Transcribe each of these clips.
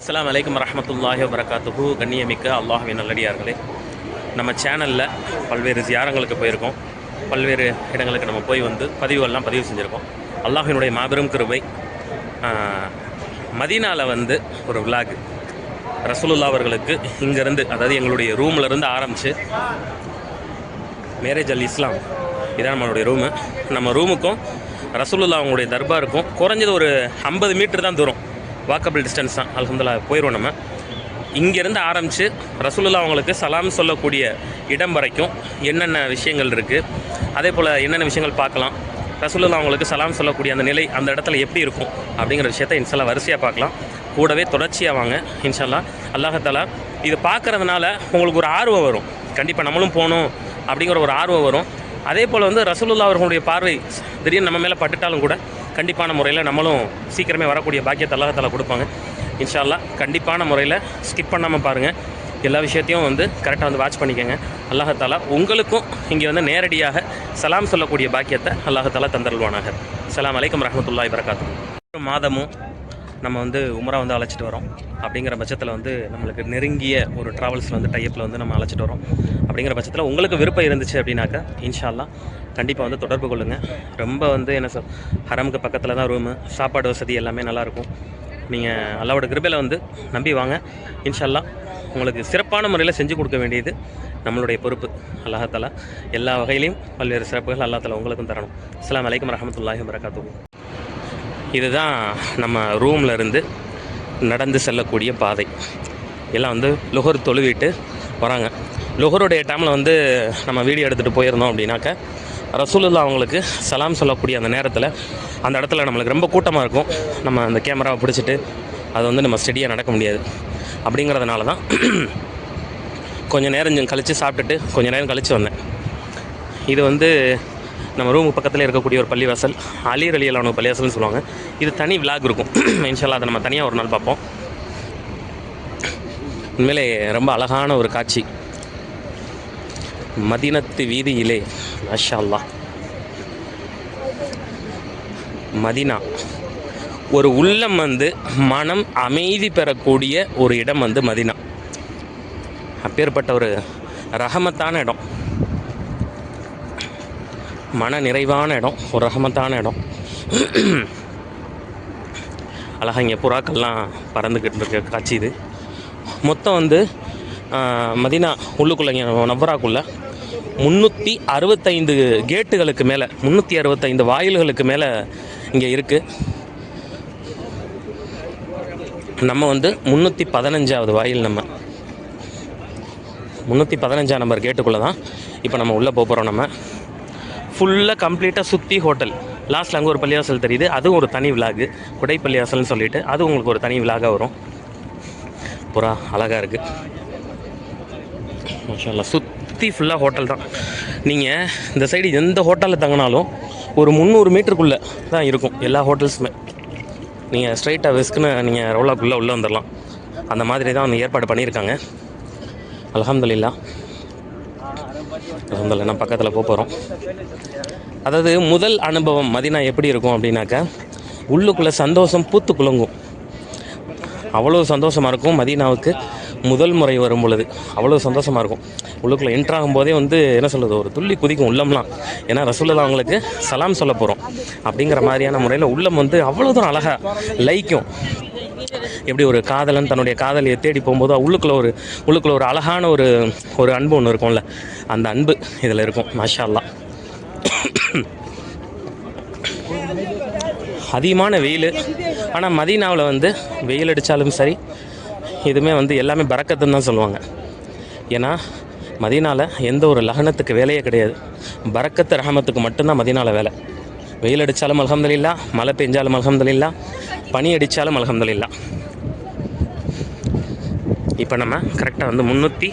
அஸ்லாம் வலைக்கம் வரஹ்மத்துல்லாஹி வபரகாத்துஹு. கண்ணியமிக்க அல்லாஹ்வின் நல்லடியார்களே நம்ம சேனலில் பல்வேறு ஜியாரங்களுக்கு போயிருக்கோம். பல்வேறு இடங்களுக்கு நம்ம போய் வந்து பதிவுகள்லாம் பதிவு செஞ்சுருக்கோம். அல்லாஹினுடைய மாபெரும் கிருபை மதீனாவில் வந்து ஒரு விலாக் ரசூலுல்லா அவர்களுக்கு இங்கேருந்து அதாவது எங்களுடைய ரூம்லேருந்து ஆரம்பித்து மேரேஜ் அல் இஸ்லாம் இதான் நம்மளுடைய ரூமு நம்ம ரூமுக்கும் ரசூலுல்லா அவங்களுடைய தர்பாருக்கும் குறைஞ்சது ஒரு ஐம்பது மீட்டர் தான் தூரம். வாக்கபிள் டிஸ்டன்ஸ் தான். அலமதுல்லா போயிடுவோம் நம்ம. இங்கேருந்து ஆரம்பித்து ரசூலுல்லா அவங்களுக்கு சலாம் சொல்லக்கூடிய இடம் வரைக்கும் என்னென்ன விஷயங்கள் இருக்குது அதே போல் என்னென்ன விஷயங்கள் பார்க்கலாம் ரசூலுல்லா அவங்களுக்கு சலாம் சொல்லக்கூடிய அந்த நிலை அந்த இடத்துல எப்படி இருக்கும் அப்படிங்கிற விஷயத்தை இன்ஷால்லா வரிசையாக பார்க்கலாம். கூடவே தொடர்ச்சியாக வாங்க இன்ஷால்லா அல்லாஹத்தாலா இது பார்க்கறதுனால உங்களுக்கு ஒரு ஆர்வம் வரும். கண்டிப்பாக நம்மளும் போகணும் அப்படிங்கிற ஒரு ஆர்வம் வரும். அதே போல் வந்து ரசூலுல்லா அவர்களுடைய பார்வை திடீர்னு நம்ம மேலே பட்டுட்டாலும் கூட கண்டிப்பான முறையில் நம்மளும் சீக்கிரமே வரக்கூடிய பாக்கியத்தை அல்லாஹத்தில் கொடுப்பாங்க. இன்ஷால்லா கண்டிப்பான முறையில் ஸ்கிப் பண்ணாமல் பாருங்கள் எல்லா விஷயத்தையும் வந்து கரெக்டாக வந்து வாட்ச் பண்ணிக்கோங்க. அல்லாஹத்தாலா உங்களுக்கும் இங்கே வந்து நேரடியாக சலாம் சொல்லக்கூடிய பாக்கியத்தை அல்லாஹத்தாலா தந்தருள்வானாக. சலாம் அலைக்கும் ரஹமத்துல்லாஹி வரகாத்து ஒரு மாதமும் நம்ம வந்து உமரா வந்து அழைச்சிட்டு வரோம். அப்படிங்கிற பட்சத்தில் வந்து நம்மளுக்கு நெருங்கிய ஒரு ட்ராவல்ஸில் வந்து டைப்பில் வந்து நம்ம அழைச்சிட்டு வரோம். அப்படிங்கிற பட்சத்தில் உங்களுக்கு விருப்பம் இருந்துச்சு அப்படின்னாக்கா இன்ஷால்லா கண்டிப்பாக வந்து தொடர்பு கொள்ளுங்கள் ரொம்ப வந்து என்ன சொல் ஹரமுக்கு பக்கத்தில் தான் ரூமு சாப்பாடு வசதி எல்லாமே நல்லாயிருக்கும் நீங்கள் அல்லாவோட கிருபையில் வந்து நம்பி வாங்க. இன்ஷா அல்லாஹ் உங்களுக்கு சிறப்பான முறையில் செஞ்சு கொடுக்க வேண்டியது நம்மளுடைய பொறுப்பு. அல்லாஹால எல்லா வகையிலையும் பல்வேறு சிறப்புகள் அல்லா உங்களுக்கும் தரணும். அஸ்லாம் அலைக்கும் ரஹமத்துல்லாஹி வரகாத்து இதுதான் நம்ம ரூமில் இருந்து நடந்து செல்லக்கூடிய பாதை. எல்லாம் வந்து லுகர் தொழுவிட்டு வராங்க. லுகருடைய டைமில் வந்து நம்ம வீடியோ எடுத்துகிட்டு போயிருந்தோம் அப்படின்னாக்க ரசூலுல்லா அவங்களுக்கு சலாம் சொல்லக்கூடிய அந்த நேரத்தில் அந்த இடத்துல நம்மளுக்கு ரொம்ப கூட்டமாக இருக்கும். நம்ம அந்த கேமராவை பிடிச்சிட்டு அது வந்து நம்ம ஸ்டெடியாக நடக்க முடியாது. அப்படிங்கிறதுனால தான் கொஞ்சம் நேரம் கழித்து சாப்பிட்டுட்டு கொஞ்சம் நேரம் கழித்து வந்தேன். இது வந்து நம்ம ரூமுக்கு பக்கத்தில் இருக்கக்கூடிய ஒரு பள்ளிவாசல் அலீர் அலியலான பள்ளிவாசல்னு சொல்லுவாங்க. இது தனி விலாக் இருக்கும். இன்ஷால்லா அதை நம்ம தனியாக ஒரு நாள் பார்ப்போம். உண்மையிலே ரொம்ப அழகான ஒரு காட்சி. மதினத்து வீதியிலே மாஷா அல்லாஹ் மதினா. ஒரு உள்ளம் வந்து மனம் அமைதி பெறக்கூடிய ஒரு இடம் வந்து மதினா. அப்பேற்பட்ட ஒரு ரகமத்தான இடம். மன நிறைவான இடம் ஒரு ரகமத்தான இடம். அழகாக இங்கே புறாக்கள்லாம் பறந்துக்கிட்டு இருக்க காட்சி இது. மொத்தம் வந்து மதினா உள்ளுக்குள்ளே இங்கே நவராக்குள்ளே. முந்நூற்றி அறுபத்தைந்து கேட்டுகளுக்கு மேலே முந்நூற்றி அறுபத்தைந்து வாயில்களுக்கு மேலே இங்கே இருக்குது நம்ம வந்து முந்நூற்றி பதினஞ்சாவது வாயில் நம்ம. முந்நூற்றி பதினஞ்சாம் நம்பர் கேட்டுக்குள்ளே தான் இப்போ நம்ம உள்ளே போக போகிறோம் நம்ம. ஃபுல்லாக கம்ப்ளீட்டாக சுற்றி ஹோட்டல். லாஸ்ட்டில் அங்கே ஒரு பள்ளிவாசல் தெரியுது. அதுவும் ஒரு தனி விலாகு குடை பள்ளிவாசல்னு சொல்லிட்டு அது உங்களுக்கு ஒரு தனி விலாகாக வரும். புறா அழகாக இருக்குது மாஷால்லா சுற்றி ஃபுல்லாக ஹோட்டல் தான். நீங்கள் இந்த சைடு எந்த ஹோட்டலில் தங்கினாலும் ஒரு முந்நூறு மீட்டருக்குள்ளே தான் இருக்கும் எல்லா ஹோட்டல்ஸுமே நீங்கள் ஸ்ட்ரைட்டாக விஸ்க்குன்னு நீங்கள் ரோலாக்குள்ளே உள்ளே வந்துடலாம் அந்த மாதிரி தான் வந்து ஏற்பாடு பண்ணியிருக்காங்க. அல்ஹம்துலில்லாஹ். அல்ஹம்துலில்லாஹ் நான் பக்கத்தில் போக போகிறோம் அதாவது முதல் அனுபவம் மதினா எப்படி இருக்கும் அப்படின்னாக்கா உள்ளுக்குள்ளே சந்தோஷம் பூத்து குலுங்கும். அவ்வளோ சந்தோஷமாக இருக்கும் மதீனாவுக்கு. முதல் முறை வரும் பொழுது அவ்வளோ சந்தோஷமாக இருக்கும். உள்ளுக்குள்ளே என்ட்ரு ஆகும்போதே வந்து என்ன சொல்கிறது ஒரு துள்ளி குதிக்கும் உள்ளம்லாம். ஏன்னா ரசூலுல்லா அவங்களுக்கு சலாம் சொல்ல போகிறோம் அப்படிங்கிற மாதிரியான முறையில் உள்ளம் வந்து அவ்வளோ தூரம் அழகாக லைக்கும் எப்படி ஒரு காதலன் தன்னுடைய காதலியை தேடி போகும்போது உள்ளுக்குள்ள ஒரு உள்ளுக்குள்ள ஒரு அழகான ஒரு ஒரு அன்பு ஒன்று இருக்கும்ல அந்த அன்பு இதில் இருக்கும். மாஷா அல்லாஹ் அதிகமான வெயில். ஆனால் மதீனாவில் வந்து வெயில் அடித்தாலும் சரி இதுவுமே வந்து எல்லாமே பறக்கத்துன்னு தான் சொல்லுவாங்க. ஏன்னா மதீனாவில் எந்த ஒரு லகனத்துக்கு வேலையே கிடையாது. பறக்கத்து ரஹமத்துக்கு மட்டும்தான் மதீனாவில் வேலை. வெயில் அடித்தாலும் அல்ஹம்துலில்லா மழை பெஞ்சாலும் அல்ஹம்துலில்லா பனி அடித்தாலும் அல்ஹம்துலில்லா. இப்போ நம்ம கரெக்டாக வந்து முந்நூற்றி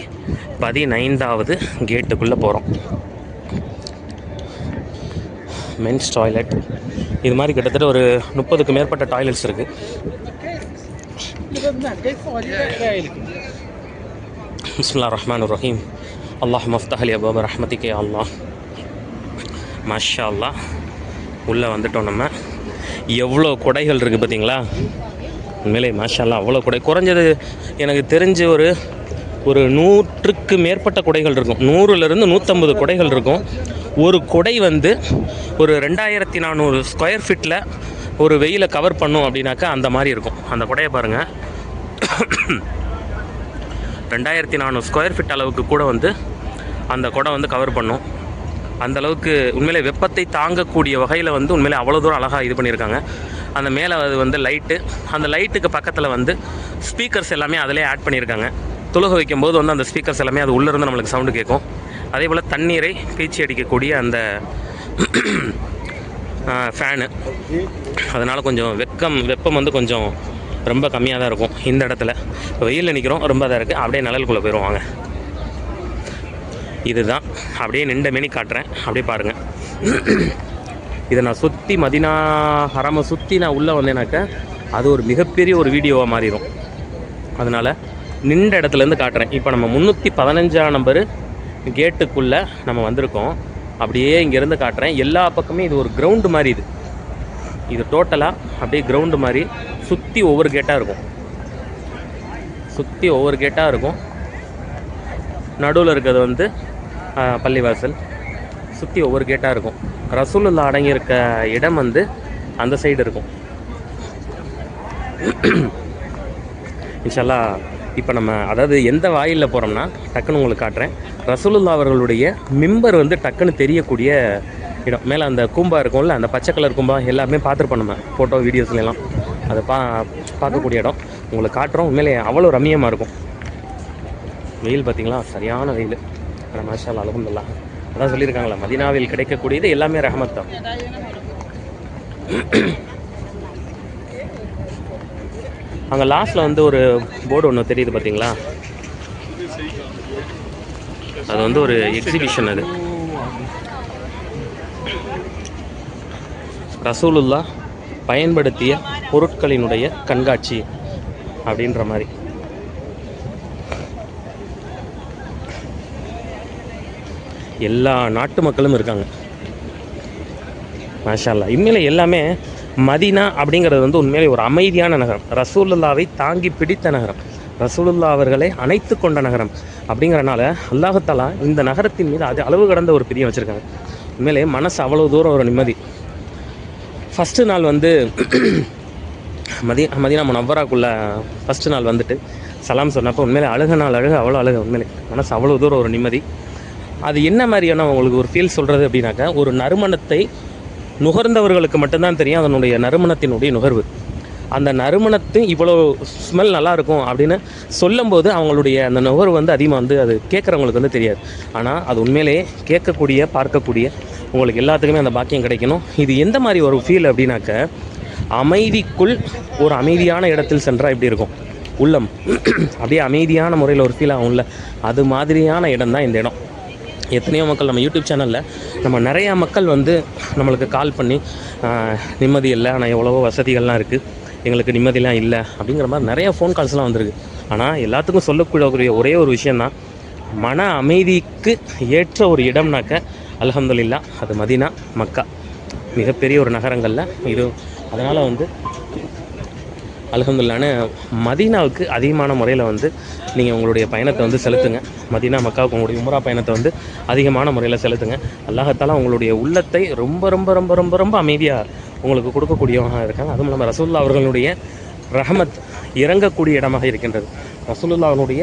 பதினைந்தாவது கேட்டுக்குள்ளே போகிறோம் மென்ஸ் டாய்லெட் இது மாதிரி கிட்டத்தட்ட ஒரு முப்பதுக்கு மேற்பட்ட டாய்லெட்ஸ் இருக்குது பிஸ்மில்லா ரஹ்மான் ரஹீம் அல்லாஹ் மஃப்தஹலி அபாப ரஹ்மதிக்கே அல்லாஹ் மாஷா அல்லாஹ் உள்ளே வந்துட்டோம் நம்ம. எவ்வளோ கொடைகள் இருக்குது பார்த்தீங்களா உண்மையிலே மாஷால்லா அவ்வளோ குடை. குறைஞ்சது எனக்கு தெரிஞ்ச ஒரு ஒரு நூற்றுக்கு மேற்பட்ட குடைகள் இருக்கும். நூறுலேருந்து நூற்றம்பது குடைகள் இருக்கும். ஒரு குடை வந்து ஒரு ரெண்டாயிரத்தி நானூறு ஸ்கொயர் ஃபீட்டில் ஒரு வெயிலை கவர் பண்ணும் அப்படின்னாக்கா அந்த மாதிரி இருக்கும். அந்த குடையை பாருங்கள் ரெண்டாயிரத்தி நானூறு ஸ்கொயர் ஃபீட் அளவுக்கு கூட வந்து அந்த குடம் வந்து கவர் பண்ணும். அந்த அளவுக்கு உண்மையிலே வெப்பத்தை தாங்கக்கூடிய வகையில் வந்து உண்மையிலே அவ்வளோ தூரம் அழகாக இது பண்ணியிருக்காங்க. அந்த மேலே அது வந்து லைட்டு அந்த லைட்டுக்கு பக்கத்தில் வந்து ஸ்பீக்கர்ஸ் எல்லாமே அதிலே ஆட் பண்ணியிருக்காங்க. துலக வைக்கும்போது வந்து அந்த ஸ்பீக்கர்ஸ் எல்லாமே அது உள்ளேருந்து நம்மளுக்கு சவுண்டு கேட்கும். அதே போல் தண்ணீரை பீச்சி அடிக்கக்கூடிய அந்த ஃபேனு அதனால் கொஞ்சம் வெக்கம் வெப்பம் வந்து கொஞ்சம் ரொம்ப கம்மியாக தான் இருக்கும் இந்த இடத்துல. இப்போ வெயிலில் நிற்கிறோம் ரொம்ப தான் இருக்குது அப்படியே நிழலுக்குள்ளே போயிடுவாங்க இதுதான். அப்படியே நின்ற மேனி காட்டுறேன். அப்படியே பாருங்கள் இதை நான் சுற்றி மதினா ஹரமை சுற்றி நான் உள்ளே வந்தேனாக்க அது ஒரு மிகப்பெரிய ஒரு வீடியோவாக மாறிடும். அதனால் நின்ற இடத்துலேருந்து காட்டுறேன். இப்போ நம்ம முந்நூற்றி பதினஞ்சாம் நம்பரு கேட்டுக்குள்ளே நம்ம வந்திருக்கோம். அப்படியே இங்கேருந்து காட்டுறேன். எல்லா பக்கமே இது ஒரு கிரவுண்டு மாதிரி இது. இது டோட்டலாக அப்படியே கிரவுண்டு மாதிரி சுற்றி ஒவ்வொரு கேட்டாக இருக்கும். சுற்றி ஒவ்வொரு கேட்டாக இருக்கும். நடுவில் இருக்கிறது வந்து பள்ளிவாசல். சுற்றி ஒவ்வொரு கேட்டாக இருக்கும். ரசூலுல்லா அடங்கியிருக்க இடம் வந்து அந்த சைடு இருக்கும். இன்ஷல்லா இப்போ நம்ம அதாவது எந்த வாயிலில் போகிறோம்னா டக்குன்னு உங்களுக்கு காட்டுறேன். ரசூலுல்லா அவர்களுடைய மிம்பர் வந்து டக்குன்னு தெரியக்கூடிய இடம். மேலே அந்த கூம்பா இருக்கும்ல அந்த பச்சை கலர் கூம்பா எல்லாமே பார்த்துருப்போம் நம்ம ஃபோட்டோ வீடியோஸ்லாம் அதை பா பார்க்கக்கூடிய இடம். உங்களுக்கு காட்டுறோம். உண்மையிலே அவ்வளோ ரம்மியமாக இருக்கும். வெயில் பார்த்தீங்களா? சரியான வெயில். ஆனால் மாஷால் அலகுந்தல்லா அதான் சொல்லியிருக்காங்களா மதினாவில் கிடைக்கக்கூடியது எல்லாமே ரஹமத் தான். அங்கே லாஸ்ட்டில் வந்து ஒரு போர்டு ஒன்று தெரியுது பார்த்தீங்களா? அது வந்து ஒரு எக்ஸிபிஷன் அது. ரசூலுல்லா பயன்படுத்திய பொருட்களினுடைய கண்காட்சி அப்படின்ற மாதிரி. எல்லா நாட்டு மக்களும் இருக்காங்க. மாஷா அல்லாஹ் எல்லாமே மதீனா அப்படிங்கிறது வந்து உண்மையிலே ஒரு அமைதியான நகரம். ரசூலுல்லாவை தாங்கி பிடித்த நகரம். ரசூலுல்லா அவர்களை அணைத்து கொண்ட நகரம் அப்படிங்கிறனால அல்லாஹத்தாலா இந்த நகரத்தின் மீது அது அளவு கடந்த ஒரு பிரியம் வச்சுருக்காங்க. உண்மையிலே மனசு அவ்வளோ தூரம் ஒரு நிம்மதி. ஃபஸ்ட்டு நாள் வந்து மதி மதினா முனவராக்குள்ள ஃபஸ்ட்டு நாள் வந்துட்டு சலாம் சொன்னப்போ உண்மையிலே அழுக நாள் அழுக அவ்வளோ அழுக உண்மையிலே. மனசு அவ்வளோ தூரம் ஒரு நிம்மதி. அது என்ன மாதிரியான உங்களுக்கு ஒரு ஃபீல் சொல்கிறது அப்படின்னாக்கா ஒரு நறுமணத்தை நுகர்ந்தவர்களுக்கு மட்டும்தான் தெரியும் அதனுடைய நறுமணத்தினுடைய நுகர்வு. அந்த நறுமணத்து இவ்வளோ ஸ்மெல் நல்லாயிருக்கும் அப்படின்னு சொல்லும்போது அவங்களுடைய அந்த நுகர்வு வந்து அதிகமாக வந்து அது கேட்குறவங்களுக்கு வந்து தெரியாது. ஆனால் அது உண்மையிலேயே கேட்கக்கூடிய பார்க்கக்கூடிய உங்களுக்கு எல்லாத்துக்குமே அந்த பாக்கியம் கிடைக்கணும். இது எந்த மாதிரி ஒரு ஃபீல் அப்படின்னாக்க அமைதிக்குள் ஒரு அமைதியான இடத்தில் சென்றால் எப்படி இருக்கும்? உள்ளம். அப்படியே அமைதியான முறையில் ஒரு ஃபீல் ஆகும்ல. அது மாதிரியான இடம் தான் இந்த இடம். எத்தனையோ மக்கள் நம்ம யூடியூப் சேனலில் நம்ம நிறையா மக்கள் வந்து நம்மளுக்கு கால் பண்ணி நிம்மதி இல்லை. ஆனால் எவ்வளவோ வசதிகள்லாம் இருக்குது எங்களுக்கு நிம்மதியெலாம் இல்லை. அப்படிங்கிற மாதிரி நிறைய ஃபோன் கால்ஸ்லாம் வந்திருக்கு. ஆனால் எல்லாத்துக்கும் சொல்லக்கூடிய ஒரே ஒரு விஷயந்தான் மன அமைதிக்கு ஏற்ற ஒரு இடம்னாக்க அல்ஹம்துலில்லா அது மதீனா மக்கா. மிகப்பெரிய ஒரு நகரங்களில் இது. அதனால் வந்து அல்ஹம்துலில்லான்னு மதீனாவுக்கு அதிகமான முறையில் வந்து நீங்கள் உங்களுடைய பயணத்தை வந்து செலுத்துங்க. மதீனா மக்காவுக்கு உங்களுடைய உமரா பயணத்தை வந்து அதிகமான முறையில் செலுத்துங்க. அல்லாஹத்தாலா உங்களுடைய உள்ளத்தை ரொம்ப ரொம்ப ரொம்ப ரொம்ப ரொம்ப அமைதியாக உங்களுக்கு கொடுக்கக்கூடியவங்க இருக்காங்க. அதுவும் இல்லாமல் ரசூல்லா அவர்களுடைய ரஹமத் இறங்கக்கூடிய இடமாக இருக்கின்றது. ரசூலுல்லாவுடைய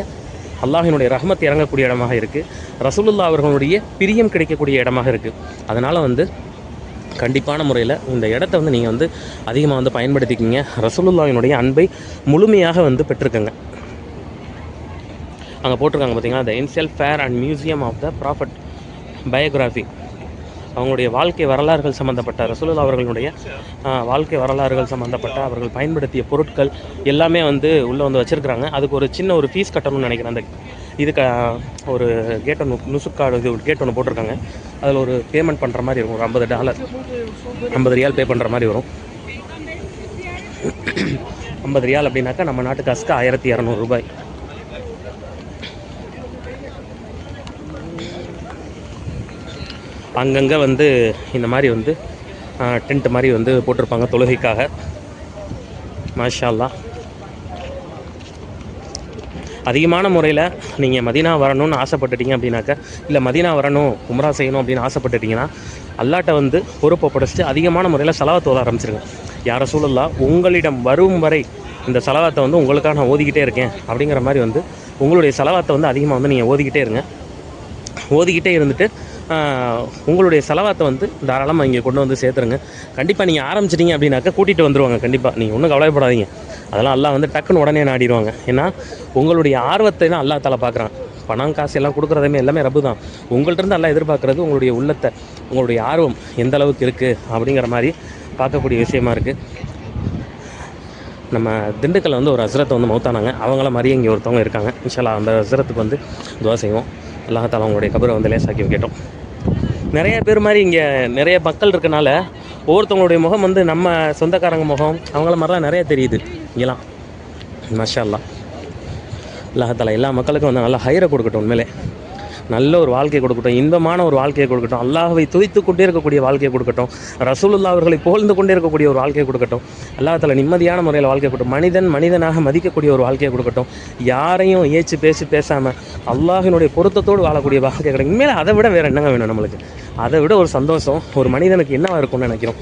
அல்லாஹினுடைய ரஹமத் இறங்கக்கூடிய இடமாக இருக்குது ரசூலுல்லா அவர்களுடைய பிரியம் கிடைக்கக்கூடிய இடமாக இருக்குது அதனால் வந்து கண்டிப்பான முறையில் இந்த இடத்த வந்து நீங்கள் வந்து அதிகமாக வந்து பயன்படுத்திக்கிங்க. ரசூலுல்லாவினுடைய அன்பை முழுமையாக வந்து பெற்றுக்கங்க அங்கே போட்டிருக்காங்க பார்த்தீங்கன்னா the initial fair and museum of the prophet biography அவங்களுடைய வாழ்க்கை வரலாறுகள் சம்மந்தப்பட்ட ரசூலுல்லா அவர்களுடைய வாழ்க்கை வரலாறுகள் சம்மந்தப்பட்ட அவர்கள் பயன்படுத்திய பொருட்கள் எல்லாமே வந்து உள்ளே வந்து வச்சுருக்குறாங்க. அதுக்கு ஒரு சின்ன ஒரு ஃபீஸ் கட்டணும்னு நினைக்கிறேன். அந்த இதுக்கு ஒரு கேட் ஒன்று நுசுக்காடு இது கேட் ஒன்று போட்டிருக்காங்க. அதில் ஒரு பேமெண்ட் பண்ணுற மாதிரி இருக்கும் ஒரு ஐம்பது டாலர் ஐம்பது ரியால் பே பண்ணுற மாதிரி வரும். ஐம்பது ரியால் அப்படின்னாக்கா நம்ம நாட்டு காசுக்கு ஆயிரத்தி இரநூறுபாய் அங்கங்கே வந்து இந்த மாதிரி வந்து டென்ட் மாதிரி வந்து போட்டிருப்பாங்க தொழுகைக்காக. மாஷா அல்லாஹ் அதிகமான முறையில் நீங்கள் மதீனா வரணும்னு ஆசைப்பட்டுட்டீங்க அப்படின்னாக்கா இல்லை மதீனா வரணும் உம்ரா செய்யணும் அப்படின்னு ஆசைப்பட்டுட்டீங்கன்னா அல்லாட்ட வந்து பொறுப்பை படைச்சிட்டு அதிகமான முறையில் செலவை தோத ஆரம்பிச்சிருங்க. யார சூழலா உங்களிடம் வரும் வரை இந்த செலவாத்தை வந்து உங்களுக்காக நான் ஓதிக்கிட்டே இருக்கேன். அப்படிங்கிற மாதிரி வந்து உங்களுடைய செலவாத்தை வந்து அதிகமாக வந்து நீங்கள் ஓதிக்கிட்டே இருங்க. ஓதிக்கிட்டே இருந்துட்டு உங்களுடைய செலவாத்தை வந்து தாராளமாக இங்கே கொண்டு வந்து சேர்த்துருங்க. கண்டிப்பாக நீங்கள் ஆரம்பிச்சிட்டிங்க அப்படின்னாக்கா கூட்டிகிட்டு வந்துடுவாங்க கண்டிப்பாக நீங்கள் ஒன்றும் கவலைப்படாதீங்க. அதெல்லாம் எல்லாம் வந்து டக்குன்னு உடனே நாடிடுவாங்க. ஏன்னா உங்களுடைய ஆர்வத்தை தான் அல்லா தலை பார்க்குறான் பணம் காசு எல்லாம் கொடுக்குறதுமே எல்லாமே ரப்பு தான். உங்கள்கிட்ட இருந்து எல்லாம் எதிர்பார்க்குறது உங்களுடைய உள்ளத்தை உங்களுடைய ஆர்வம் எந்த அளவுக்கு இருக்குது அப்படிங்கிற மாதிரி பார்க்கக்கூடிய விஷயமா இருக்குது நம்ம திண்டுக்கல்ல வந்து ஒரு ஹஸ்ரத் வந்து மௌத்தானாங்க. அவங்கள மாதிரியே இங்கே ஒருத்தவங்க இருக்காங்க. இன்ஷால்லா அந்த ஹஸ்ரத்துக்கு வந்து துவா செய்வோம். அல்லாஹால அவங்களுடைய கபரை வந்து லேசாக்கி கேட்டோம் நிறைய பேர் மாதிரி இங்கே நிறைய மக்கள் இருக்கனால ஒவ்வொருத்தவங்களுடைய முகம் வந்து நம்ம சொந்தக்காரங்க முகம் அவங்கள மாதிரிலாம் நிறைய தெரியுது இங்கெல்லாம். மஷா அல்லா அல்லாஹால எல்லா மக்களுக்கும் வந்து நல்லா ஹைரை கொடுக்கட்டும் உண்மையிலே. நல்ல ஒரு வாழ்க்கையை கொடுக்கட்டும் இன்பமான ஒரு வாழ்க்கையை கொடுக்கட்டும் அல்லாஹவை துதித்து கொண்டே இருக்கக்கூடிய வாழ்க்கையை கொடுக்கட்டும் ரசூலுல்லா அவர்களை புகழ்ந்து கொண்டே இருக்கக்கூடிய ஒரு வாழ்க்கையை கொடுக்கட்டும் அல்லாஹால நிம்மதியான முறையில் வாழ்க்கை கொடுக்கட்டும் மனிதன் மனிதனாக மதிக்கக்கூடிய ஒரு வாழ்க்கையை கொடுக்கட்டும் யாரையும் ஏச்சு பேசி பேசாமல் அல்லாஹினுடைய பொருத்தத்தோடு வாழக்கூடிய வாழ்க்கை கிடைக்கும் இனிமேல் அதை விட வேறு என்னங்க வேணும் நம்மளுக்கு? அதை விட ஒரு சந்தோஷம் ஒரு மனிதனுக்கு என்னவாக இருக்கும்னு நினைக்கிறோம்?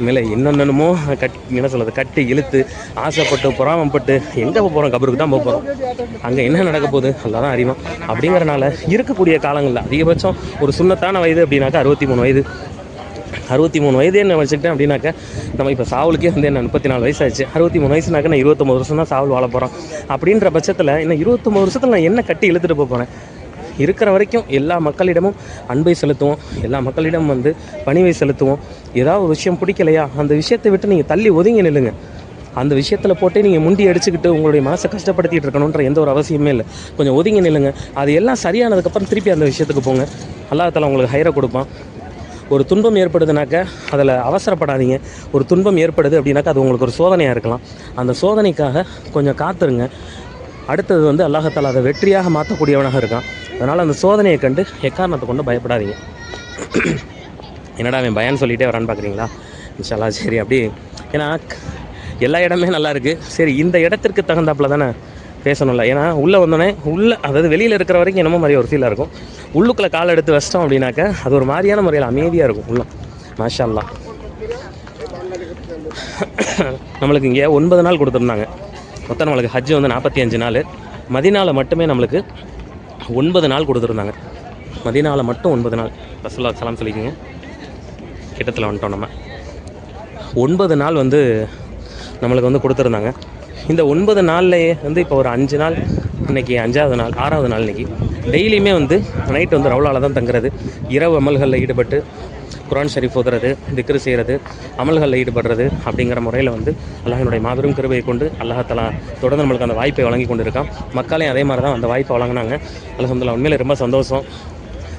மேலே என்னென்னமோ கட் என்ன சொல்கிறது கட்டி இழுத்து ஆசைப்பட்டு பொறாமப்பட்டு எங்கே போக போகிறோம் கபருக்கு தான் போக போகிறோம் அங்கே என்ன நடக்க போகுது? எல்லாம் தான் அறிவோம் அப்படிங்கிறனால இருக்கக்கூடிய காலங்களில் அதிகபட்சம் ஒரு சுண்ணத்தான வயது அப்படின்னாக்கா அறுபத்தி மூணு வயது. அறுபத்தி மூணு வயது என்ன வச்சுக்கிட்டேன் அப்படின்னாக்க நம்ம இப்போ சாவலுக்கே வந்து என்ன முப்பத்தி நாலு வயசாச்சு அறுபத்தி மூணு வயசுனாக்க நான் இருபத்தொம்பது வருஷம் தான் சாவல் வாழ போகிறோம் அப்படின்ற பட்சத்தில் இன்னும் இருபத்தொம்பது வருஷத்தில் நான் என்ன கட்டி இழுத்துட்டு போக போகிறேன் இருக்கிற வரைக்கும் எல்லா மக்களிடமும் அன்பை செலுத்துவோம். எல்லா மக்களிடம் வந்து பணிவை செலுத்துவோம். ஏதாவது ஒரு விஷயம் பிடிக்கலையா? அந்த விஷயத்தை விட்டு நீங்கள் தள்ளி ஒதுங்கி நில்லுங்க. அந்த விஷயத்தில் போட்டு நீங்கள் முண்டி அடிச்சுக்கிட்டு உங்களுடைய மனசை கஷ்டப்படுத்திட்டு இருக்கணுன்ற எந்த ஒரு அவசியமே இல்லை. கொஞ்சம் ஒதுங்கி நில்லுங்க. அது எல்லாம் சரியானதுக்கப்புறம் திருப்பி அந்த விஷயத்துக்கு போங்க. அல்லாஹ் உங்களுக்கு ஹைரை கொடுப்பான். ஒரு துன்பம் ஏற்படுதுனாக்க அதில் அவசரப்படாதீங்க. ஒரு துன்பம் ஏற்படுது அப்படின்னாக்கா அது உங்களுக்கு ஒரு சோதனையாக இருக்கலாம். அந்த சோதனைக்காக கொஞ்சம் காத்துருங்க. அடுத்தது வந்து அல்லாஹத்தால் அதை வெற்றியாக மாற்றக்கூடியவனாக இருக்கான். அதனால் அந்த சோதனையை கண்டு எக்காரணத்தை கொண்டு பயப்படாதீங்க. என்னடா அவன் பயன்னு சொல்லிகிட்டே வரான்னு பார்க்குறீங்களா இன்ஷால்லா சரி அப்படி. ஏன்னா எல்லா இடமே நல்லா இருக்குது சரி இந்த இடத்திற்கு தகுந்தாப்பில் தானே பேசணும்ல. ஏன்னா உள்ளே வந்தோடனே உள்ளே அதாவது வெளியில் இருக்கிற வரைக்கும் என்னமோ மாதிரி ஒரு ஃபீலாக இருக்கும். உள்ளுக்குள்ளே கால் எடுத்து வச்சிட்டோம் அப்படின்னாக்க அது ஒரு மாதிரியான முறையில் அமைதியாக இருக்கும் உள்ள. மாஷா நம்மளுக்கு இங்கே ஒன்பது நாள் கொடுத்துருந்தாங்க. மொத்தம் நம்மளுக்கு ஹஜ் வந்து நாற்பத்தி அஞ்சு நாள். மதினாவில் மட்டுமே நம்மளுக்கு ஒன்பது நாள் கொடுத்துருந்தாங்க. மதினாவில் மட்டும் ஒன்பது நாள். ரசூல்லா சலாம் சொல்லிக்கோங்க. கிட்டத்தில் வந்துட்டோம் நம்ம. ஒன்பது நாள் வந்து நம்மளுக்கு வந்து கொடுத்துருந்தாங்க. இந்த ஒன்பது நாள்லையே வந்து இப்போ ஒரு அஞ்சு நாள் இன்னைக்கு அஞ்சாவது நாள் ஆறாவது நாள் இன்றைக்கி டெய்லியுமே வந்து நைட் வந்து ரவுலால தான் தங்குறது. இரவு அமல்களில் ஈடுபட்டு குரான் ஷரீஃப் ஓதுறது திக்ரு செய்கிறது அமல்களில் ஈடுபடுறது அப்படிங்கிற முறையில் வந்து அல்லாஹினுடைய மாபெரும் கிருபையை கொண்டு அல்லாஹாலா தொடர்ந்து நம்மளுக்கு அந்த வாய்ப்பை வழங்கி கொண்டு இருக்கான் மக்களையும் அதே மாதிரி தான் அந்த வாய்ப்பை வழங்கினாங்க. அல்ஹம்துலில்லாஹ் உண்மையில் ரொம்ப சந்தோஷம்.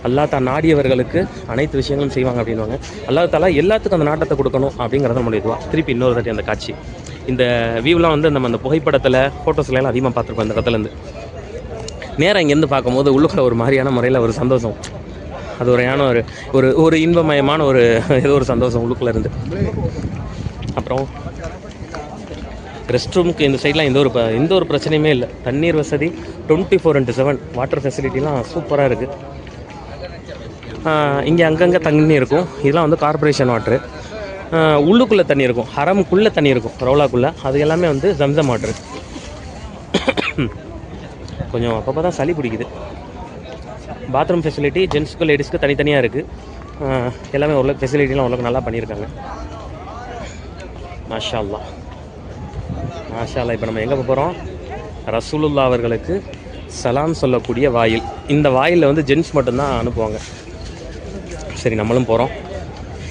அல்லாஹ் தான் நாடியவர்களுக்கு அனைத்து விஷயங்களும் செய்வாங்க அப்படின்வாங்க அல்லாஹ் தாலா எல்லாத்துக்கும் அந்த நாட்டத்தை கொடுக்கணும் அப்படிங்கிறத நம்மளுடைய இதுவாக திருப்பி இன்னொரு தட்டி அந்த காட்சி. இந்த வியூலாம் வந்து நம்ம அந்த புகைப்படத்தில் ஃபோட்டோஸ்லாம் எல்லாம் அதிகமாக பார்த்துருக்கோம் அந்த இடத்துலேருந்து. நேராக இங்கேருந்து பார்க்கும்போது உள்ளுக்குள்ள ஒரு மாதிரியான முறையில் ஒரு சந்தோஷம். அது ஒரு யான ஒரு ஒரு ஒரு இன்பமயமான ஒரு ஏதோ ஒரு சந்தோஷம் உள்ளுக்குள்ள இருந்து. அப்புறம் ரெஸ்ட் ரூமுக்கு இந்த சைட்லாம் எந்த ஒரு ப- எந்த ஒரு பிரச்சனையுமே இல்லை. தண்ணீர் வசதி twenty four into seven water ஃபெசிலிட்டிலாம் சூப்பராக இருக்குது இங்கே அங்கங்கே தண்ணி இருக்கும். இதெல்லாம் வந்து கார்ப்பரேஷன் வாட்ரு உள்ளுக்குள்ளே தண்ணி இருக்கும். ஹரமுக்குள்ளே தண்ணி இருக்கும். ரவுலாக்குள்ளே அது எல்லாமே வந்து ஜம்சம் வாட்ரு கொஞ்சம் அப்பப்போ தான் சளி பிடிக்குது. பாத்ரூம் ஃபெசிலிட்டி ஜென்ஸுக்கு லேடிஸ்க்கு தனித்தனியாக இருக்குது எல்லாமே ஓரளவுக்கு ஃபெசிலிட்டிலாம் ஓரளவுக்கு நல்லா பண்ணியிருக்காங்க. மாஷா அல்லாஹ் மாஷா இப்போ நம்ம எங்கே போகிறோம் ரசூலுல்லா அவர்களுக்கு சலான் சொல்லக்கூடிய வாயில். இந்த வாயிலில் வந்து ஜென்ஸ் மட்டும்தான் அனுப்புவாங்க. சரி நம்மளும் போகிறோம்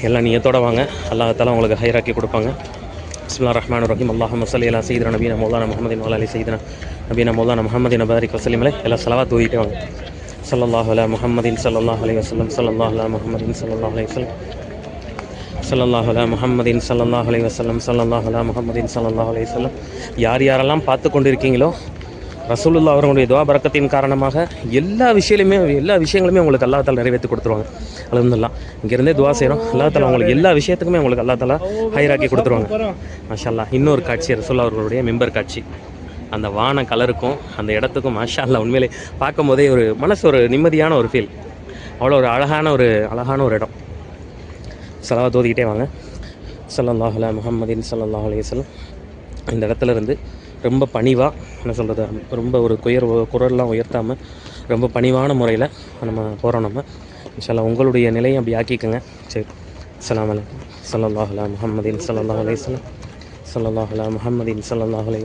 எல்லாம் நியத்தோட வாங்க. அல்லாஹால உங்களுக்கு ஹைராக்கி கொடுப்பாங்க. பிஸ்மில்லா ரஹ்மான் ரஹீம். அல்லாஹ் மசலி அலா சீதனா நபீன மௌலான முகமதின் வாலா அலி நபீன மௌலான முகமதின் அபாரிக் வசலிமலை எல்லாம் செலவாக தூக்கிட்டே வாங்க. ஸல்லல்லாஹு அலா முஹம்மதின் ஸல்லல்லாஹு அலைஹி வஸல்லம் முகமதின் அலா முஹம்மதின் ஸல்லல்லாஹு அலைஹி வஸல்லம் சல்லாஹ் அலா முஹம்மதின் ஸல்லல்லாஹு அலைஹி வஸல்லம் ஸல்லல்லாஹு அலா முஹம்மதின் யார் யாரெல்லாம் பார்த்து கொண்டிருக்கீங்களோ ரசூலுல்லா அவர்களுடைய துவா பரக்கத்தின் காரணமாக எல்லா விஷயங்களுமே எல்லா விஷயங்களுமே உங்களுக்கு அல்லா தாலா நிறைவேற்றி கொடுத்துருவாங்க. அலமதுல்லா இங்கேருந்தே துவா செய்கிறோம் அல்லா தாலா உங்களுக்கு எல்லா விஷயத்துக்குமே உங்களுக்கு அல்லா தாலா ஹைராக்கி கொடுத்துருவாங்க. மாஷா அல்லாஹ் இன்னொரு காட்சி ரசூல்லா அவர்களுடைய மெம்பர் காட்சி. அந்த வான கலருக்கும் அந்த இடத்துக்கும் மாஷா அல்லாஹ் உண்மையிலே பார்க்கும் போதே ஒரு மனசு ஒரு நிம்மதியான ஒரு ஃபீல் அவ்வளோ ஒரு அழகான ஒரு அழகான ஒரு இடம். செலவாக தோதிக்கிட்டே வாங்க. ஸல்லல்லாஹு அலா முஹம்மதின் ஸல்லல்லாஹு அலைஹி இந்த இடத்துல இருந்து ரொம்ப பணிவாக என்ன சொல்கிறது ரொம்ப ஒரு குயர் குரல்லாம் உயர்த்தாமல் ரொம்ப பணிவான முறையில் நம்ம போகிறோம் நம்ம. இன்ஷால்லா உங்களுடைய நிலையை அப்படி ஆக்கிக்கோங்க. சரி. அஸ்ஸலாமு அலைக்கும். ஸல்லல்லாஹு அலா முஹம்மதின் ஸல்லல்லாஹு அலைஹி வஸல்லம். ஸல்லல்லாஹு அலா முஹம்மதின் ஸல்லல்லாஹு அலைஹி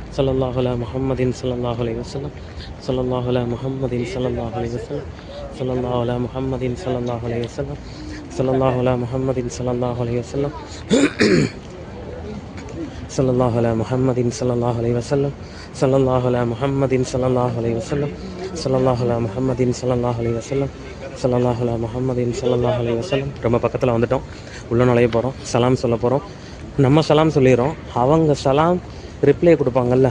சல்லல்லாஹ் அலா முஹம்மதின் சல்லல்லாஹ் அலி வசலம் சல்லல்லாஹ் அலா முஹம்மதின் சல்லல்லாஹ் அலி வசலம் சல்லல்லாஹ் அலா முஹம்மதின் சல்லல்லாஹ் அலி வசலம் சல்லல்லாஹ் அலா முஹம்மதின் வசலம் சல்லல்லாஹ் அலா முஹம்மதின் சல்லல்லாஹ் அலி வசல்லம் சல்லல்லாஹ் அலா முஹம்மதின் சல்லல்லாஹ் அலி வசல்லம் சல்லல்லாஹ் அலா முஹம்மதின் சல்லல்லாஹ் ரொம்ப பக்கத்தில் வந்துட்டோம். உள்ள நுழைய போகிறோம் சலாம் சொல்ல போகிறோம் நம்ம சலாம் சொல்லிடுறோம். அவங்க சலாம் ரிப்ளை கொடுப்பாங்கல்ல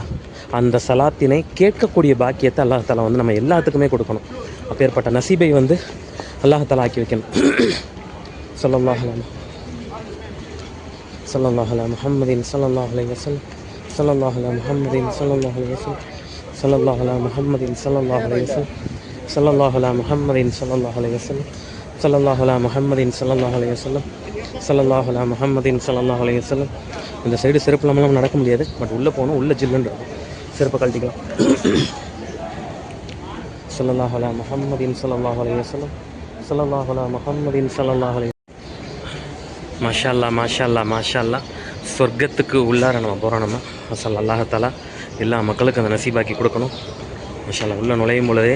அந்த சலாத்தினை கேட்கக்கூடிய பாக்கியத்தை அல்லாஹாலா வந்து நம்ம எல்லாத்துக்குமே கொடுக்கணும். அப்பேற்பட்ட நசீபை வந்து அல்லாஹாலா ஆக்கி வைக்கணும். சொல்லல்லாஹலாம் சொல்லல்லாஹலா முஹம்மதின் சொல்லல்லாஹலை வசல் சொல்லல்லாஹலா முஹம்மதின் சொல்லல்லாஹலை வசல் சொல்லல்லாஹலா முஹம்மதின் சொல்லல்லாஹலை வசல் சொல்லல்லாஹலா முஹம்மதின் சொல்லல்லாஹலை வசல் சொல்லல்லாஹலா முஹம்மதின் சொல்லல்லாஹலை வசல்லம் சொல்லல்லாஹலா முஹம்மதின் சொல்லல்லாஹலை வசல்லம் இந்த சைடு சிறப்பு இல்லாமல் நம்ம நடக்க முடியாது. பட் உள்ளே போகணும் உள்ளே ஜில்லுன்னு இருக்கும். சிறப்பை கழட்டிக்கலாம். சல்லாஹ் அலா முஹம்மதின் சல்லாஹ் அலி வசலம் சல்லாஹ் அலா முஹம்மதின் சல்லாஹ் அலி மாஷல்லா மாஷல்லா மாஷல்லா சொர்க்கத்துக்கு உள்ளார நம்ம போகிறோம் நம்ம. அசல் அல்லாஹத்தாலா எல்லா மக்களுக்கும் அந்த நசீபாக்கி கொடுக்கணும். மஷாலா உள்ளே நுழையும் பொழுதே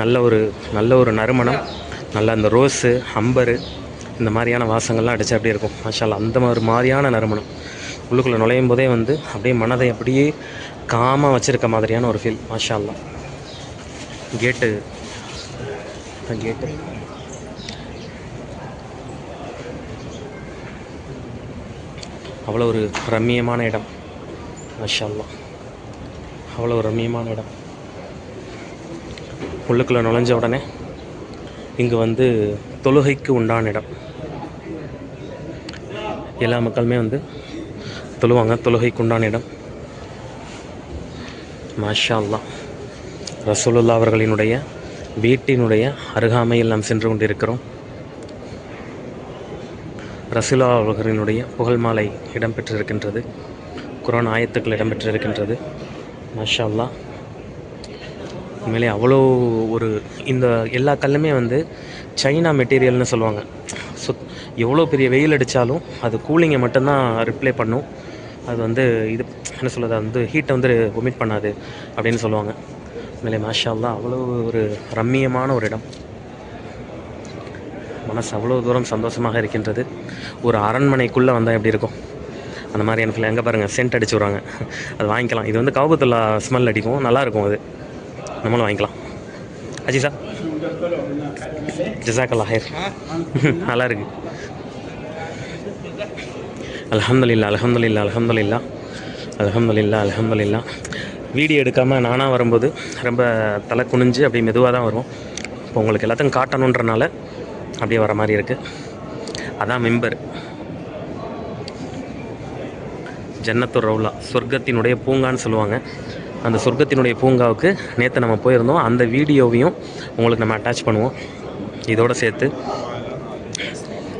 நல்ல ஒரு நல்ல ஒரு நறுமணம் நல்ல அந்த ரோஸு அம்பரு இந்த மாதிரியான வாசங்கள்லாம் அடித்து அப்படியே இருக்கும். மாஷல்லா அந்த மாதிரி மாதிரியான நறுமணம். உள்ளுக்குள்ளே நுழையும் போதே வந்து அப்படியே மனதை அப்படியே காமாக வச்சுருக்க மாதிரியான ஒரு ஃபீல் மாஷால்லா கேட்டு கேட்டு அவ்வளோ ஒரு ரம்மியமான இடம். மாஷா அவ்வளோ ஒரு ரம்மியமான இடம். உள்ளுக்குள்ளே நுழைஞ்ச உடனே இங்கே வந்து தொழுகைக்கு உண்டான இடம். எல்லா மக்களுமே வந்து தொழுவாங்க தொழுகைக்கு உண்டான இடம். மாஷா அல்லா ரசூலுல்லா அவர்களினுடைய வீட்டினுடைய அருகாமையில் நாம் சென்று கொண்டிருக்கிறோம். ரசூலா அவர்களினுடைய புகழ் மாலை இடம்பெற்றிருக்கின்றது. குரான் ஆயத்துக்கள் இடம்பெற்றிருக்கின்றது. மாஷா அல்லா உண்மையிலே அவ்வளோ ஒரு இந்த எல்லா கல்லுமே வந்து சைனா மெட்டீரியல்னு சொல்லுவாங்க. சுத் எவ்வளோ பெரிய வெயில் அடித்தாலும் அது கூலிங்கை மட்டும்தான் ரிப்ளை பண்ணும். அது வந்து இது என்ன சொல்கிறது அது வந்து ஹீட்டை வந்து ஒமிட் பண்ணாது அப்படின்னு சொல்லுவாங்க. மேலே மாஷா அவ்வளோ ஒரு ரம்மியமான ஒரு இடம். மனசு அவ்வளோ தூரம் சந்தோஷமாக இருக்கின்றது. ஒரு அரண்மனைக்குள்ளே வந்தால் எப்படி இருக்கும்? அந்த மாதிரி எனக்கு எங்கே பாருங்கள் சென்ட் அடிச்சு விட்றாங்க அது வாங்கிக்கலாம். இது வந்து கவுபத்துல்லா ஸ்மெல் அடிக்கும். நல்லாயிருக்கும் அது. நம்மளும் வாங்கிக்கலாம். அஜிசா? ஜிசாக்கல்லா ஹேர். நல்லா இருக்குது அலமதுல்லா அலமதுல்லா அலமதுல்லா அலமதுல்லா அலமதுல்லா வீடியோ எடுக்காமல் நானாக வரும்போது ரொம்ப தலை குனிஞ்சு அப்படியே மெதுவாக தான் வரும் இப்போ உங்களுக்கு எல்லாத்தையும் காட்டணுன்றனால அப்படியே வர மாதிரி இருக்குது அதான் மெம்பர். ஜன்னத்துர் ரவுலா சொர்க்கத்தினுடைய பூங்கான்னு சொல்லுவாங்க. அந்த சொர்க்கத்தினுடைய பூங்காவுக்கு நேற்று நம்ம போயிருந்தோம். அந்த வீடியோவையும் உங்களுக்கு நம்ம அட்டாச் பண்ணுவோம். இதோடு சேர்த்து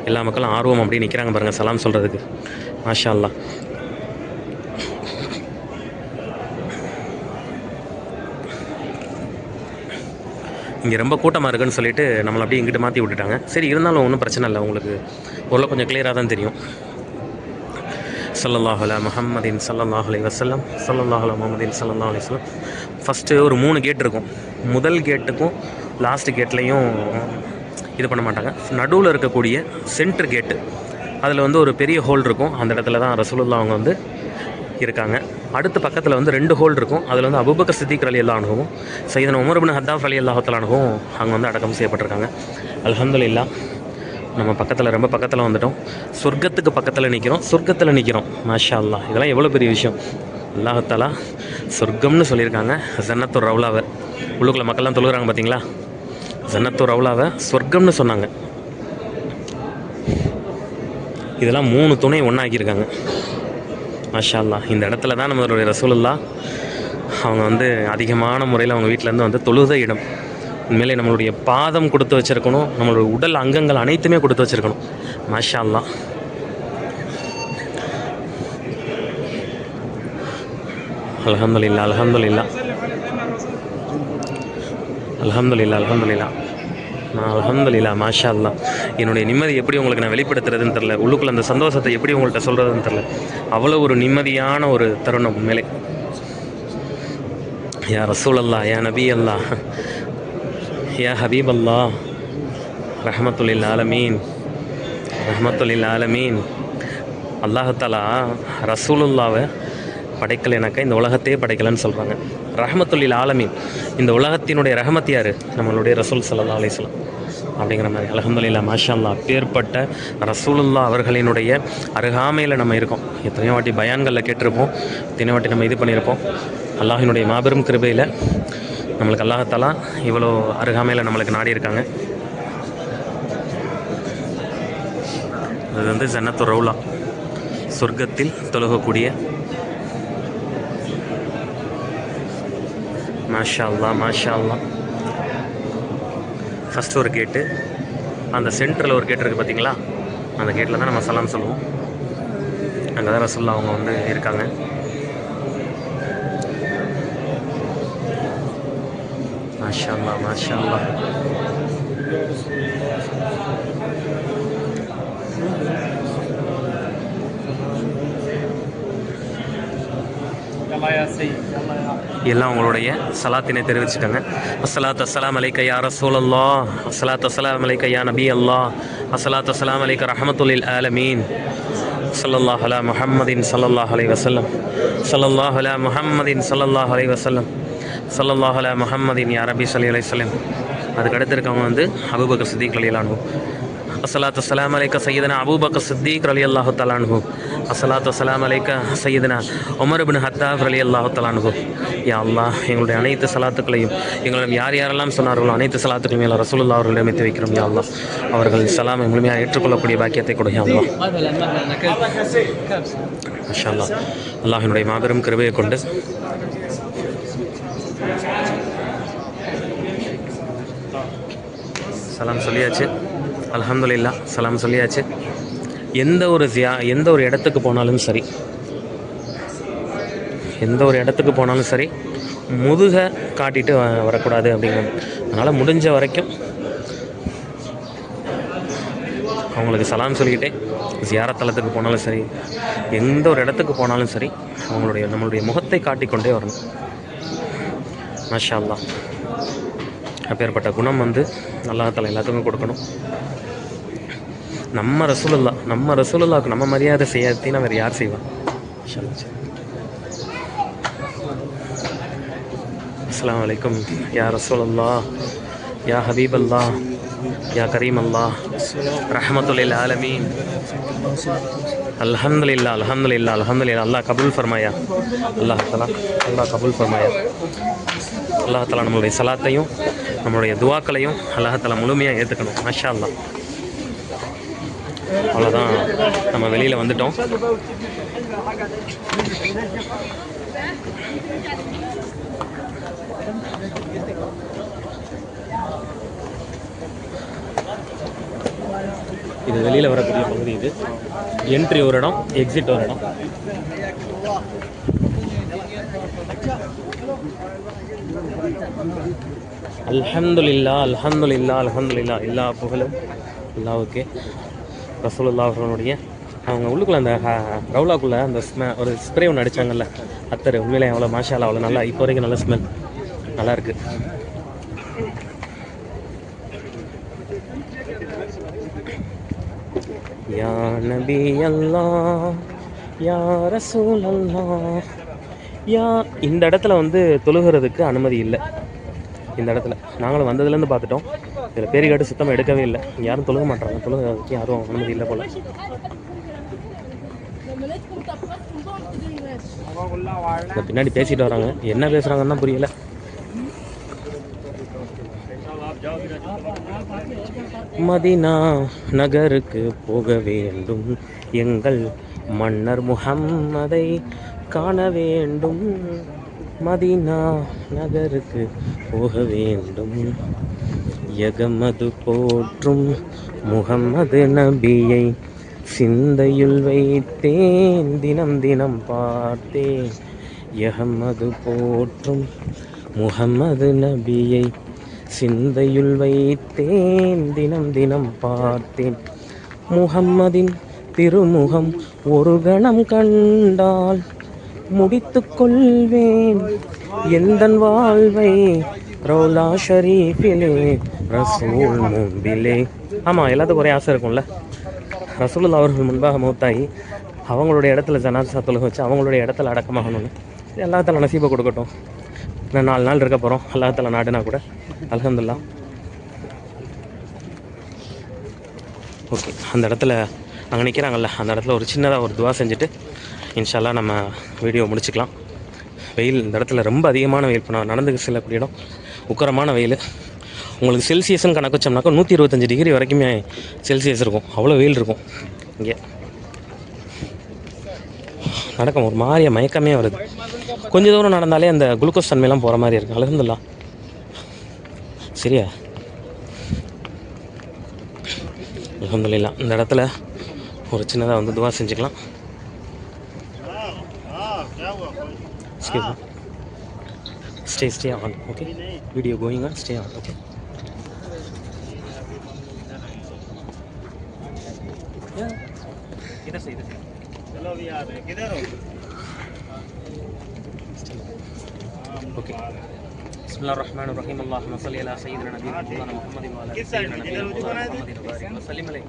எல்லா மக்களும் ஆர்வம் அப்படியே நிற்கிறாங்க பாருங்கள் சலாம் சொல்கிறதுக்கு மாஷா அல்லாஹ் இங்கே ரொம்ப கூட்டமாக இருக்குன்னு சொல்லிட்டு நம்மளை அப்படியே இங்கிட்டு மாற்றி விட்டுட்டாங்க. சரி இருந்தாலும் ஒன்றும் பிரச்சனை இல்லை உங்களுக்கு ஓரளவு கொஞ்சம் கிளியராக தான் தெரியும். ஸல்லல்லாஹு அலா முஹம்மதின் ஸல்லல்லாஹு அலைஹி வஸல்லம் ஸல்லல்லாஹு அலா முஹம்மதின் ஸல்லல்லாஹு அலைஹி வஸல்லம். ஃபஸ்ட்டு ஒரு மூணு கேட் இருக்கும். முதல் கேட்டுக்கும் லாஸ்ட் கேட்லேயும் இது பண்ண மாட்டாங்க. நடுவில் இருக்கக்கூடிய சென்டர் கேட்டு அதில் வந்து ஒரு பெரிய ஹோல் இருக்கும். அந்த இடத்துல தான் ரசூலுல்லா அவங்க வந்து இருக்காங்க. அடுத்த பக்கத்தில் வந்து ரெண்டு ஹோல் இருக்கும். அதில் வந்து அபுபக்க சித்திக் அலி அல்லா சைதன் உமர்பின் ஹத்தாஃப் அலி அல்லாஹத்தால் அனுபவம் அங்கே வந்து அடக்கம் செய்யப்பட்டிருக்காங்க. அல்ஹம்துலில்லாஹ் நம்ம பக்கத்தில் ரொம்ப பக்கத்தில் வந்துட்டோம். சொர்க்கத்துக்கு பக்கத்தில் நிற்கிறோம் சொர்க்கத்தில் நிற்கிறோம் மாஷா அல்லாஹ் இதெல்லாம் எவ்வளோ பெரிய விஷயம். அல்லாஹத்தாலா சொர்க்கம்னு சொல்லியிருக்காங்க. ஜன்னத்தூர் ரவுலாவை. உள்ளுக்குள்ள மக்கள்லாம் தொழுகிறாங்க பார்த்தீங்களா ஜன்னத்தூர் ரவுலாவை சொர்க்கம்னு சொன்னாங்க. இதெல்லாம் மூணு துணை ஒன்றாக்கியிருக்காங்க மஷால்லா அல்லாஹ் இந்த இடத்துல தான் நம்மளுடைய ரசூலுல்லா அவங்க வந்து அதிகமான முறையில் அவங்க வீட்டிலேருந்து வந்து தொழுத இடம். உண்மையிலே நம்மளுடைய பாதம் கொடுத்து வச்சுருக்கணும் நம்மளுடைய உடல் அங்கங்கள் அனைத்துமே கொடுத்து வச்சுருக்கணும். மாஷா அல்லாஹ் அல்ஹம்துலில்லா அல்ஹம்துலில்லா அல்ஹம்துலில்லா அல்ஹம்துலில்லா நான் அலமதுல்லா மாஷா அல்லா என்னுடைய நிம்மதி எப்படி உங்களுக்கு நான் வெளிப்படுத்துறதுன்னு தெரில உள்ளுக்குள்ள அந்த சந்தோஷத்தை எப்படி உங்கள்கிட்ட சொல்கிறதுன்னு தெரில அவ்வளோ ஒரு நிம்மதியான ஒரு தருணம் உண்மையிலே. யா ரசூல் அல்லா யா நபி அல்லா யா ஹபீப் அல்லா ரஹமத்துல்லில் ஆலமீன் ரஹமத்துல்லில் ஆலமீன். அல்லாஹாலா ரசூலுல்லாவை படைக்கலைனாக்கா இந்த உலகத்தையே படைக்கலன்னு சொல்கிறாங்க ரஹமத்துல்லில் ஆலமீன். இந்த உலகத்தினுடைய ரஹமத் யார்? நம்மளுடைய ரசூல் சல்லா அலிஸ்லாம் அப்படிங்கிற மாதிரி. அலகம்துல்லா மாஷல்லா அப்பேற்பட்ட ரசூலுல்லா அவர்களினுடைய அருகாமையில் நம்ம இருக்கோம். எத்தனையோ வாட்டி பயான்களில் கேட்டிருப்போம். எத்தனையோ வாட்டி நம்ம இது பண்ணியிருப்போம். அல்லாஹினுடைய மாபெரும் கிருபையில் நம்மளுக்கு அல்லாஹத்தாலா இவ்வளோ அருகாமையில் நம்மளுக்கு நாடி இருக்காங்க அது வந்து ஜன்னத்து ரவுலா. சொர்க்கத்தில் தொழுகக்கூடிய மாஷா அல்லா ஃபஸ்ட்டு ஒரு கேட்டு அந்த சென்டரில் ஒரு கேட் இருக்குது பார்த்தீங்களா அந்த கேட்டில் தான் நம்ம சலாம் சொல்லுவோம். அங்கே தான் ரசுல்லா அவங்க வந்து இருக்காங்க. மாஷா அல்லா மாஷா அல்லா எல்லாம் உங்களுடைய சலாத்தினை தெரிவிச்சுக்கோங்க. அசலாத் அஸ்லாம் அலைக்க யா ரசூலல்லா அசலாத் அஸ்லாம் அலைக்க யா நபி அல்லா அசலாத் அஸ்லாம் அலைக்க ரஹமத்துல்லில் ஆலமீன். சல்லல்லாஹ் அலா முஹம்மதின் சல்லல்லாஹ் அலை வசல்லம் சல்லல்லாஹ் அலா முஹம்மதின் சல்லல்லாஹ் அலை வசல்லம் சல்லல்லாஹ் அலா முஹம்மதின் யா ரபி சலி அலை வஸல்லம். அதுக்கு அடுத்து இருக்கவங்க வந்து அபூபக்கர் சித்திக் ரலியல்லாஹு அசலாத்து அஸ்லாம் அலைக்க சையதனா அபூபக்கர் சித்தீக் அலி அல்லாஹு தலான்ஹூ அசலாத்து அஸ்லாம் அலைக்க சையதனா உமர் பின் ஹத்தாப் அலி அல்லாஹு தலான்ஹூ யா அல்லாஹ் எங்களுடைய அனைத்து சலாத்துக்களையும் எங்களிடம் யார் யாரெல்லாம் சொன்னார்களோ அனைத்து சலாத்துக்களையும் மேலே ரசூலுல்லா அவர்களிடம் எத்தி வைக்கிறோம் யா அல்லாஹ். அவர்கள் சலாம் முழுமையாக ஏற்றுக்கொள்ளக்கூடிய பாக்கியத்தை கொடு யா அல்லாஹ். மஷா அல்லா அல்லாஹினுடைய மாபெரும் கிருபையை கொண்டு. சலாம் சொல்லியாச்சு. அலமதுல்லா சலாம் சொல்லியாச்சு. எந்த ஒரு ஜியா எந்த ஒரு இடத்துக்கு போனாலும் சரி எந்த ஒரு இடத்துக்கு போனாலும் சரி முதுகை காட்டிட்டு வரக்கூடாது அப்படிங்கிறது. அதனால் முடிஞ்ச வரைக்கும் அவங்களுக்கு சலாம் சொல்லிக்கிட்டே ஜியாரத்தலத்துக்கு போனாலும் சரி எந்த ஒரு இடத்துக்கு போனாலும் சரி அவங்களுடைய நம்மளுடைய முகத்தை காட்டிக்கொண்டே வரணும். மஷா அல்லா அப்பேற்பட்ட குணம் வந்து அல்லாஹால எல்லாத்துக்கும் கொடுக்கணும். நம்ம ரசூலுல்லா நம்ம ரசூலுல்லாவுக்கு நம்ம மரியாதை செய்யாதீங்கன்னா வேறு யார் செய்வா அஸ்லாம் அல்லாஹ். யா ரசூலல்லா யா ஹபீப் அல்லா யா கரீம் அல்லா ரஹமத்துல்லில் ஆலமீன். அல்ஹம்துலில்லா அல்ஹம்துலில்லா அல்ஹம்துலில்லா அல்லாஹ் கபுல் ஃபர்மாயா. அல்லாஹ் தலா அல்லாஹ் கபுல் ஃபர்மாயா. அல்லாஹ் தலா நம்மளுடைய சலாத்தையும் நம்மளுடைய துவாக்களையும் அல்லாஹ் தலா முழுமையாக ஏற்றுக்கணும் மாஷா அல்லாஹ். அவ்வளோதான் நம்ம வெளியில் வந்துட்டோம். இது வெளியில் வரக்கூடிய பகுதி இது. என்ட்ரி ஒரு இடம் எக்ஸிட் ஒரு இடம். அல்ஹம்துலில்லா அல்ஹந்துல்லா அல்ஹந்துல்லா எல்லா புகழும் எல்லா ஓகே ரசூலுல்லா அவர்களுடைய அவங்க உள்ளுக்குள்ளே அந்த ரவுலாக்குள்ளே அந்த ஸ்மெ ஒரு ஸ்ப்ரே ஒன்று அடித்தாங்கல்ல அத்தர். உண்மையிலே அவ்வளோ மாஷாலா அவ்வளோ நல்லா இப்போ வரைக்கும் நல்ல ஸ்மெல் நல்லாயிருக்கு யா நபி அல்லா யா ரசூல் அல்லா யா இந்த இடத்துல வந்து தொழுகிறதுக்கு அனுமதி இல்லை. இந்த இடத்துல. நாங்களும் வந்ததுலேருந்து பார்த்துட்டோம். இதில் பேரு கேட்டு சுத்தமாக எடுக்கவே இல்லை. யாரும் தொழுக மாட்டாங்க. தொழுக யாரும் அனுமதி இல்லை போல். பின்னாடி பேசிட்டு வராங்க. என்ன பேசுகிறாங்கன்னு புரியல. மதினா நகருக்கு போக வேண்டும். எங்கள் மன்னர் முகம்மதை காண வேண்டும். மதினா நகருக்கு போக வேண்டும். எகமது போற்றும் முகம்மது நபியை சிந்தையுள் வைத்தேன் தினம் தினம் பார்த்தேன். எகமது போற்றும் முகம்மது நபியை சிந்தையுள் வைத்தேன் தினம் தினம் பார்த்தேன். முகம்மதின் திருமுகம் ஒரு கணம் கண்டால் முடித்து கொள்வேன். எந்தன் வாழ்வை ரௌலா ஷரீஃபிலே ரசூல் முன்பிலே ஆமாம் எல்லாத்துக்கும் ஒரே ஆசை இருக்கும்ல. ரசூலுல்லா அவர்கள் முன்பாக மூத்தாகி அவங்களுடைய இடத்துல ஜனாசா தொழுக வச்சு அவங்களுடைய இடத்துல அடக்கமாகணும்னு எல்லாத்துல நசீபை கொடுக்கட்டும். நான் நாலு நாள் இருக்க போகிறோம் அல்லாஹால நாடுனா கூட. அல்ஹம்துலில்லாஹ். ஓகே அந்த இடத்துல அங்கே நிற்கிறாங்கல்ல அந்த இடத்துல ஒரு சின்னதாக ஒரு துவா செஞ்சுட்டு இன்ஷால்லா நம்ம வீடியோ முடிச்சுக்கலாம். வெயில் இந்த இடத்துல ரொம்ப அதிகமான வெயில் இப்போ நான் நடந்து செல்லக்கூடிய இடம் உக்கரமான வெயில். உங்களுக்கு செல்சியஸ்னு கணக்கு வச்சோம்னாக்கா நூற்றி இருபத்தஞ்சி டிகிரி வரைக்குமே செல்சியஸ் இருக்கும். அவ்வளோ வெயில் இருக்கும். இங்கே. நடக்கும். ஒரு மாதிரிய மயக்கமே வருது. கொஞ்ச தூரம் நடந்தாலே அந்த குளுக்கோஸ் தன்மையெல்லாம் போகிற மாதிரி இருக்குது அலகுந்துல்லா சரியா? அலமதுல்லா இந்த இடத்துல ஒரு சின்னதாக வந்து துவா செஞ்சுக்கலாம். Excuse. Stay, stay on, okay? Video going on, stay on, okay? किधर से इधर चलो अभी आ रहे किधर हो ओके بسم الله الرحمن الرحيم اللهم صل على سيدنا نبينا مولانا محمد وعلى آل سيدنا نبينا مولانا محمد وبارك وسلم عليه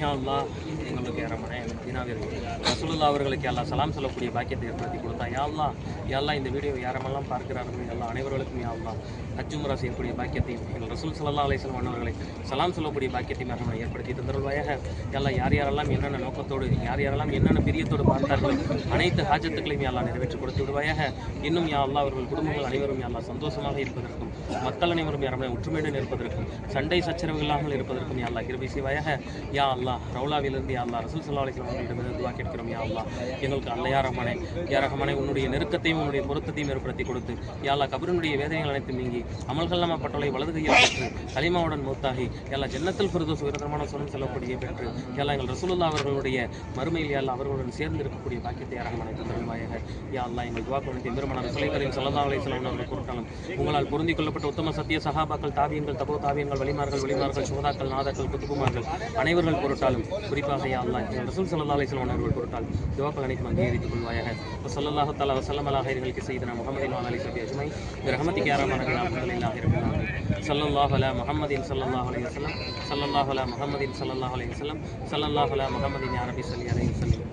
யா அல்லாஹ் எங்களுக்கு ஏறமான தினாவிற்கு ரசூலுல்லா அவர்களுக்கு எல்லாம் சலாம் சொல்லக்கூடிய பாக்கியத்தை ஏற்படுத்தி கொடுத்தா யா அல்லாஹ் யா அல்லாஹ் இந்த வீடியோ யாரெல்லாம் பார்க்கிறார்கள் எல்லா அனைவர்களுக்கும் யா அல்லாஹ் ஹஜ்ஜுமுரா செய்யக்கூடிய பாக்கியத்தையும் எங்கள் ரசூல் சல்லா அலிஸ்லாம் அண்ணவர்களை சலாம் சொல்லக்கூடிய பாக்கியத்தையும் ரஹ்மான் ஏற்படுத்தி தந்தருள்வாயாக எல்லாம் யார் யாரெல்லாம் என்னென்ன நோக்கத்தோடு யார் யாரெல்லாம் என்னென்ன பிரியத்தோடு பார்த்தார்களோ அனைத்து ஹாஜத்துக்களையும் எல்லாம் நிறைவேற்றி கொடுத்து விடுவாயாக இன்னும் யா அல்லாஹ் அவர்கள் குடும்பங்கள் அனைவரும் யா அல்லாஹ் சந்தோஷமாக இருப்பதற்கும் மக்கள் அனைவரும் யாருமே ஒற்றுமையுடன் இருப்பதற்கும் சண்டை சச்சரவு இல்லாமல் இருப்பதற்கும் யா அல்லா கிருபி சிவாயாக யா அல்லாஹ் ரவுலாவிலிருந்து யா அல்லா ரசூல் சல்லா அலிஸ்லாம் அவர்களிடமிருந்து துவா கேட்கிறோம். யா அல்லா எங்களுக்கு அல்லையா ரஹ்மானே யா ரஹ்மானே உன்னுடைய நெருக்கத்தையும் உன்னுடைய பொருத்தத்தையும் ஏற்படுத்தி கொடுத்து யா அல்லா கபருனுடைய வேதனைகள் அனைத்தும் நீங்கி அமல்கள் நம்ம பட்டோலை வலது கையில் பெற்று கலிமாவுடன் மூத்தாகி எல்லா ஜன்னத்தில் பிறகு சுகரமான சொன்ன செல்லக்கூடிய பெற்று எல்லா எங்கள் ரசூலுல்லா அவர்களுடைய மறுமையில் யா அவர்களுடன் சேர்ந்து இருக்கக்கூடிய பாக்கியத்தை அரகமனை தந்தருவாயாக யா அல்லா எங்கள் துவா கொடுத்து பெருமான சுலைகரின் சல்லா அலிஸ்லாம் அவர்கள் பொருட்களும் உங்களால் பொருந்திக் கொள்ளப்பட்ட உத்தம சத்திய சகாபாக்கள் தாவியங்கள் தபோ தாவியங்கள் வலிமார்கள் வலிமார்கள் சோதாக்கள் நாதாக்கள் குத்துக்குமார்கள் அனைவர்கள் பொருட்டாலும் குறிப்பாக அல்லா ரசூல் சல்லா அலிஸ்லாம் அவர்கள் பொருட்டால் துவாக்கள் அனைத்தும் அங்கீகரித்துக் கொள்வாயாக. சல்லாஹு தலா வசல்லம் அல்லாஹ் எங்களுக்கு செய்த நான் முகமது அலி சபி அஜ்மை ரஹமதி கேரமான இல்லாஹ் இருக்கிறாங்க சல்லல்லாஹ் அலா முகமதின் சல்லல்லாஹ் அலி வசலம் சல்லல்லாஹ் அலா முகமதின் சல்லல்லாஹ் அலி வசலம் சல்லல்லாஹ் அலா முகமதின் யாரபி சல்லி அலி வசலம்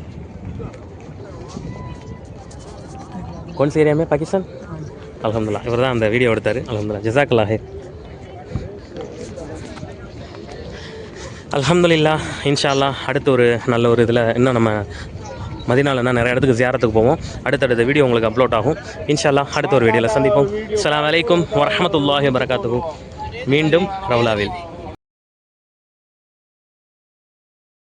कौन सी एरिया அலமதுல்லா இவர் தான் அந்த வீடியோ எடுத்தார். அலமதுல்லா ஜசாக்கல்லா ஹே அல்ஹம்துலில்லாஹ். இன்ஷா அல்லாஹ் அடுத்த ஒரு நல்ல ஒரு இதில் இன்னும் நம்ம மதினாலன்னா நிறைய இடத்துக்கு ஜியாரத்துக்கு போவோம். அடுத்தடுத்த வீடியோ உங்களுக்கு அப்லோட் ஆகும். இன்ஷா அல்லாஹ் அடுத்த ஒரு வீடியோவில் சந்திப்போம். அலாம் அலைக்கும் வரமத்துல்லாஹி வரகாத்துக்கும் மீண்டும் ரவுலாவில்.